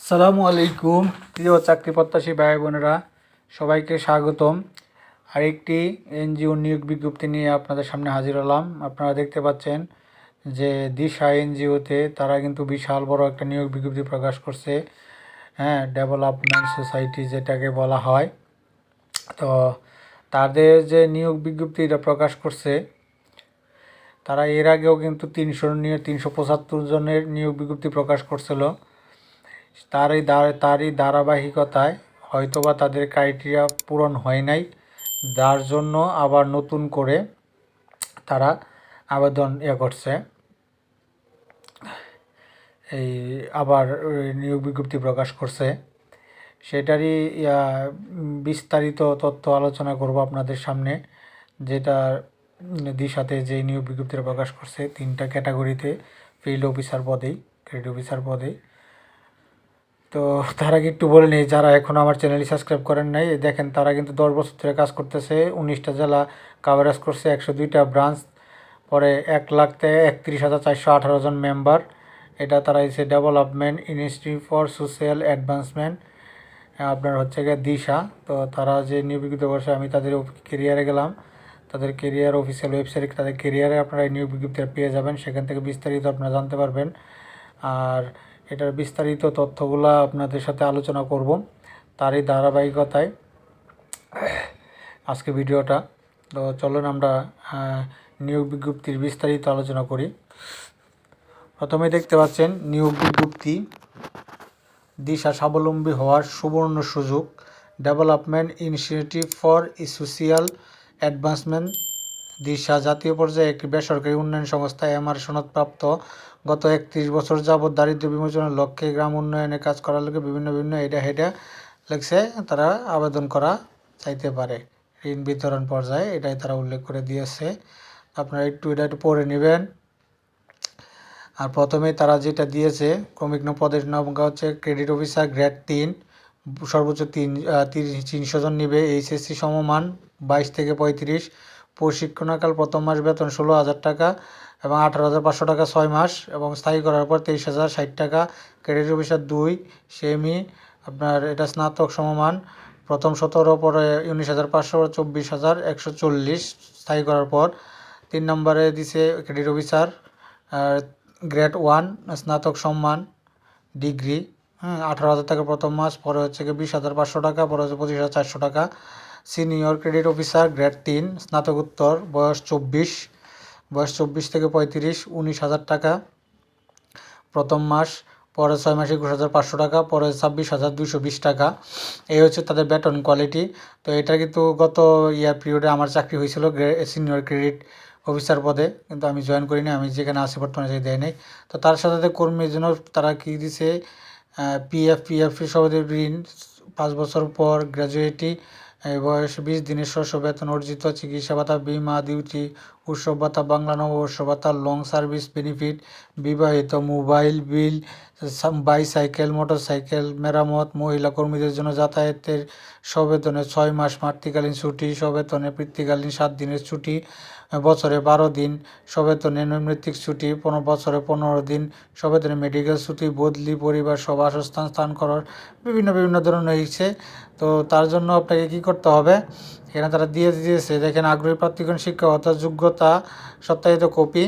আসসালামু আলাইকুম, প্রিয় চাকরি প্রত্যাশী ভাই বোনেরা, সবাইকে স্বাগতম। আরেকটি এনজিও নিয়োগ বিজ্ঞপ্তি নিয়ে আপনাদের সামনে হাজির হলাম। আপনারা দেখতে পাচ্ছেন যে দিশা এনজিওতে তারা কিন্তু বিশাল বড় একটা নিয়োগ বিজ্ঞপ্তি প্রকাশ করছে। হ্যাঁ ডেভেলপমেন্ট সোসাইটি যেটাকে বলা হয়। তো তাদের যে নিয়োগ বিজ্ঞপ্তিটা প্রকাশ করছে, তারা এর আগেও কিন্তু তিনশো নিয়ে তিনশো পঁচাত্তর জনের নিয়োগ বিজ্ঞপ্তি প্রকাশ করছিল। তারই দা- তারই ধারাবাহিকতায় হয়তোবা তাদের ক্রাইটেরিয়া পূরণ হয় নাই। যার জন্য আবার নতুন করে তারা আবেদন ইয়ে করছে। এই আবার নিয়োগ বিজ্ঞপ্তি প্রকাশ করছে। সেটারই বিস্তারিত তথ্য আলোচনা করব আপনাদের সামনে। যেটা দিশাতে যে নিয়োগ বিজ্ঞপ্তিটা প্রকাশ করছে, তিনটা ক্যাটাগরিতে ফিল্ড অফিসার পদেই ক্রেডিট অফিসার পদে তো তার আগে একটু বলে নিই, যারা এখনও আমার চ্যানেলটি সাবস্ক্রাইব করেন নাই, দেখেন তারা কিন্তু দশ বছর ধরে কাজ করতেছে, উনিশটা জেলা কাভারেজ করছে, একশো দুইটা ব্রাঞ্চ পরে এক লাখ থেকে একত্রিশ হাজার চারশো আঠারো জন মেম্বার এটা তারা হচ্ছে development institute for social advancement আপনার হচ্ছে গিয়ে দিশা, তো তারা যে নিয়োগ করছে, আমি তাদের কেরিয়ারে গেলাম, তাদের কেরিয়ার অফিসিয়াল ওয়েবসাইট তাদের কেরিয়ারে আপনারা এই নিয়োগ বিজ্ঞপ্তিটা পেয়ে যাবেন, সেখান থেকে বিস্তারিত আপনারা জানতে পারবেন, আর এটার বিস্তারিত তথ্যগুলো আপনাদের সাথে আলোচনা করব তারই ধারাবাহিকতায়। আজকে ভিডিওটা। তো চলুন আমরা নিয়োগ বিজ্ঞপ্তির বিস্তারিত আলোচনা করি। প্রথমে দেখতে পাচ্ছেন, নিয়োগ বিজ্ঞপ্তি দিশা স্বাবলম্বী হওয়ার সুবর্ণ সুযোগ। Development initiative for social advancement Disha জাতীয় পর্যায়ে একটি বেসরকারি উন্নয়ন সংস্থা এমআর সনদপ্রাপ্ত গত একত্রিশ বছর যাবৎ দারিদ্র্য বিমোচনের লক্ষ্যে গ্রাম উন্নয়নে কাজ করার লোকে বিভিন্ন বিভিন্ন এটা হেডা লেগছে তারা আবেদন করা চাইতে পারে। ঋণ বিতরণ পর্যায়ে এটাই তারা উল্লেখ করে দিয়েছে। আপনারা একটু এটা একটু পড়ে নেবেন। আর প্রথমে তারা যেটা দিয়েছে, ক্রমিক পদের সংখ্যা হচ্ছে ক্রেডিট অফিসার গ্রেড তিন। সর্বোচ্চ তিন তিরিশ, তিনশো জন নিবে। এইচএসসি সমমান বাইশ থেকে পঁয়ত্রিশ। প্রশিক্ষণকাল প্রথম মাস বেতন ষোলো হাজার টাকা এবং আঠারো হাজার পাঁচশো টাকা ছয় মাস এবং স্থায়ী করার পর তেইশ হাজার ষাট টাকা। ক্রেডিট অফিসার দুই, সেমি, আপনার এটা স্নাতক সমমান। প্রথম সতেরো, পরে উনিশ হাজার পাঁচশো চব্বিশ হাজার একশো চল্লিশ স্থায়ী করার পর। তিন নম্বরে দিছে ক্রেডিট অফিসার গ্রেড ওয়ান, স্নাতক সম্মান, ডিগ্রি। হ্যাঁ আঠারো হাজার টাকা প্রথম মাস, পরে হচ্ছে গিয়ে বিশ হাজার পাঁচশো টাকা, পরে হচ্ছে পঁচিশ হাজার চারশো টাকা। সিনিয়র ক্রেডিট অফিসার গ্রেড তিন, স্নাতকোত্তর, বয়স চব্বিশ। বয়স চব্বিশ থেকে পঁয়ত্রিশ, উনিশ হাজার টাকা। প্রথম মাস, পরে ছয় মাসে একুশ হাজার পাঁচশো টাকা, পরে ছাব্বিশ হাজার দুশো বিশ টাকা। এই হচ্ছে তাদের বেতন কোয়ালিটি। তো এটা কিন্তু গত ইয়ার পিরিয়ডে আমার চাকরি হয়েছিল সিনিয়র ক্রেডিট অফিসার পদে। কিন্তু আমি জয়েন করিনি, আমি যেখানে আছি বর্তমানে সেই দেয় নেই। তো তার সাথে সাথে কর্মীর জন্য তারা কী দিছে? পিএফ পিএফ সবাদের ঋণ। পাঁচ বছর পর গ্র্যাজুয়েটি বয়স বিশ দিনের শস্য বেতন অর্জিত চিকিৎসা ভাতা বিমা ডিউটি উৎসব ভাতা বাংলা নববর্ষ ভাতা লং সার্ভিস বেনিফিট বিবাহিত মোবাইল বিল বাইসাইকেল মোটরসাইকেল মেরামত, মহিলা কর্মীদের জন্য যাতায়াতের সবেতনে ছয় মাস মাতৃকালীন ছুটি, সবেতনে পিতৃকালীন সাত দিনের ছুটি, বছরে বারো দিন, সবেতনে নৈমিত্তিক ছুটি, পনেরো, বছরে পনেরো দিন, সবেতনে মেডিকেল ছুটি, বদলি পরিবার সব বাসস্থান স্থান করার বিভিন্ন বিভিন্ন ধরনের হয়েছে। তো তার জন্য আপনাকে কী করতে হবে? এখানে তারা দিয়ে দিয়েছে, দেখেন আগ্রহী প্রার্থীগণ শিক্ষাগত যোগ্যতা, সত্যায়িত কপি,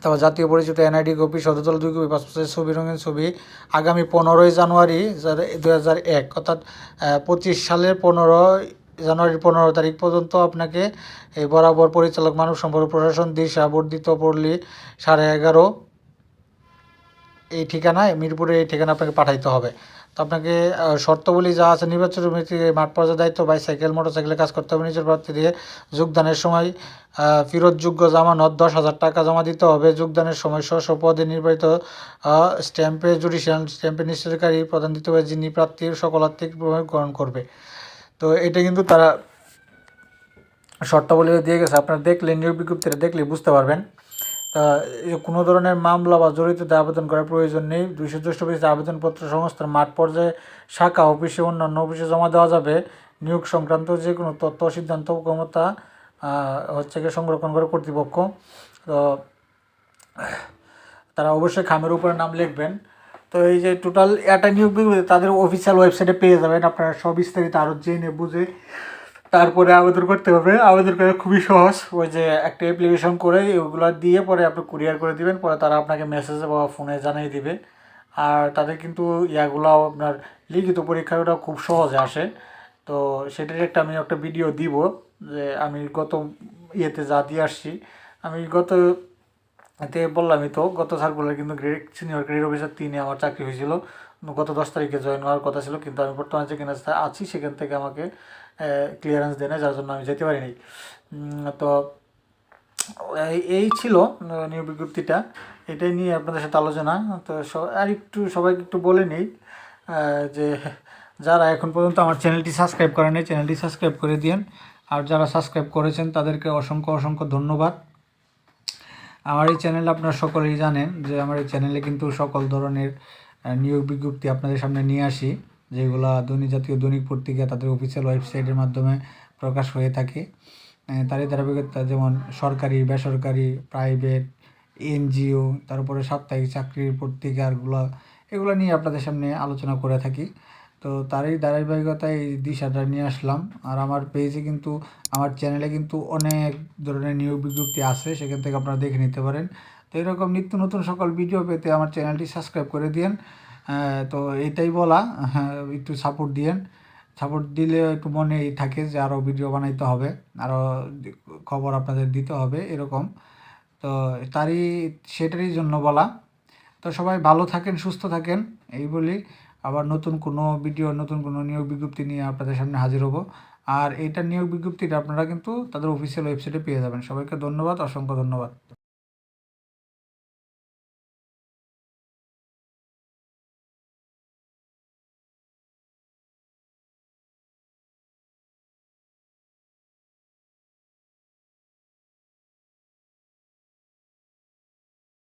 তারপর জাতীয় পরিচিত এনআইডি কপি সদতল দুই কপি, পাসপোর্টের ছবি, রঙিন ছবি, আগামী পনেরোই জানুয়ারি দু হাজার এক, অর্থাৎ পঁচিশ সালের পনেরো জানুয়ারির পনেরো তারিখ পর্যন্ত আপনাকে এই বরাবর পরিচালক মানব সম্পর্ক প্রশাসন, দিশা, বর্ধিত পল্লী, সাড়ে এগারো, এই ঠিকানায়, মিরপুরে এই ঠিকানা আপনাকে পাঠাইতে হবে। তো আপনাকে শর্তবলী যা আছে নির্বাচন সমিতির মাঠ পর্যায়ে দায়িত্ব বাইসাইকেল মোটরসাইকেলে কাজ করতে হবে নিজের প্রার্থী দিয়ে যোগদানের সময় ফেরতযোগ্য জামানত দশ হাজার টাকা জমা দিতে হবে। যোগদানের সময় স্ব পদে নির্বাচিত আহ, স্ট্যাম্পে জুডিশিয়াল স্ট্যাম্পে নিশ্চয়কারী প্রদান দিতে হবে যিনি প্রার্থীর সকল আর্থিক গ্রহণ করবে। তো এটা কিন্তু তারা শর্তাবলী দিয়ে গেছে। আপনারা দেখলে নিয়োগ বিজ্ঞপ্তিটা দেখলে বুঝতে পারবেন। কোনো ধরনের মামলা বা জড়িততে আবেদন করার প্রয়োজন নেই। দুইশো জ্যেষ্ঠ অফিসে আবেদনপত্র সংস্থার মাঠ পর্যায়ে শাখা, অফিসে অন্যান্য অফিসে জমা দেওয়া যাবে। নিয়োগ সংক্রান্ত যে কোনো তথ্য, সিদ্ধান্ত, ক্ষমতা হচ্ছে গিয়ে সংরক্ষণ করে কর্তৃপক্ষ। তো, তারা অবশ্যই খামের উপরে নাম লিখবেন। তো, এই যে টোটাল একটা নিয়োগ তাদের অফিসিয়াল ওয়েবসাইটে পেয়ে যাবেন। আপনারা সব বিস্তারিত আরও জেনে বুঝে তারপরে আবেদন করতে হবে। আবেদন করা খুবই সহজ। ওই যে একটা অ্যাপ্লিকেশন করে ওগুলো দিয়ে পরে আপনি কুরিয়ার করে দিবেন, পরে তারা আপনাকে মেসেজে বা ফোনে জানিয়ে দিবে। আর তাদের কিন্তু ইয়াগুলো আপনার লিখিত পরীক্ষাটা খুব সহজে আসে। তো সেটার একটা আমি একটা ভিডিও দিব যে আমি গত ইয়েতে যা দিয়ে আসছি। আমি গত এতে বললামই তো, গত সার্কুলার কিন্তু গ্রেড সিনিয়র গ্রেড অফিসার তিনে আমার চাকরি হয়েছিল। গত দশ তারিখে জয়েন হওয়ার কথা ছিল, কিন্তু আমি বর্তমানে যেখানে আছি, সেখান থেকে আমাকে ক্লিয়ারেন্স দেয় না, যার জন্য আমি যেতে পারিনি। তো, এই- ছিল নিয়োগ বিজ্ঞপ্তিটা। এটাই নিয়ে আপনাদের সাথে আলোচনা। তো আর একটু সবাইকে একটু বলে নিই যে যারা এখন পর্যন্ত আমার চ্যানেলটি সাবস্ক্রাইব করেনি চ্যানেলটি সাবস্ক্রাইব করে দিন আর যারা সাবস্ক্রাইব করেছেন, তাদেরকে অসংখ্য অসংখ্য ধন্যবাদ। আমার এই চ্যানেল আপনারা সকলেই জানেন যে আমার এই চ্যানেলে কিন্তু সকল ধরনের নিয়োগ বিজ্ঞপ্তি আপনাদের সামনে নিয়ে আসি। যেগুলো দৈনিক জাতীয় দৈনিক পত্রিকা তাদের অফিসিয়াল ওয়েবসাইটের মাধ্যমে প্রকাশ হয়ে থাকে। তারই ধারাবাহিকতা যেমন সরকারি, বেসরকারি প্রাইভেট এনজিও, তারপরে সাপ্তাহিক চাকরির পত্রিকাগুলো, এগুলো নিয়ে আপনাদের সামনে আলোচনা করে থাকি। তো তারই ধারাবাহিকতায় এই দিশাটা নিয়ে আসলাম। আর আমার পেজে কিন্তু, আমার চ্যানেলে কিন্তু অনেক ধরনের নিয়োগ বিজ্ঞপ্তি আছে, সেখান থেকে আপনারা দেখে নিতে পারেন। তো এরকম নিত্য নতুন সকল ভিডিও পেতে আমার চ্যানেলটি সাবস্ক্রাইব করে দিন তো এটাই বলা। হ্যাঁ, একটু সাপোর্ট দিয়েন। সাপোর্ট দিলে একটু মনে থাকে যে আরও ভিডিও বানাইতে হবে আরও খবর আপনাদের দিতে হবে এরকম। তো তারই সেটারই জন্য বলা। তো সবাই ভালো থাকেন সুস্থ থাকেন এই বলি। আবার নতুন কোনো ভিডিও নতুন কোনো নিয়োগ বিজ্ঞপ্তি নিয়ে আপনাদের সামনে হাজির হব। আর এইটা নিয়োগ বিজ্ঞপ্তিটা আপনারা কিন্তু তাদের অফিসিয়াল ওয়েবসাইটে পেয়ে যাবেন। সবাইকে ধন্যবাদ অসংখ্য ধন্যবাদ।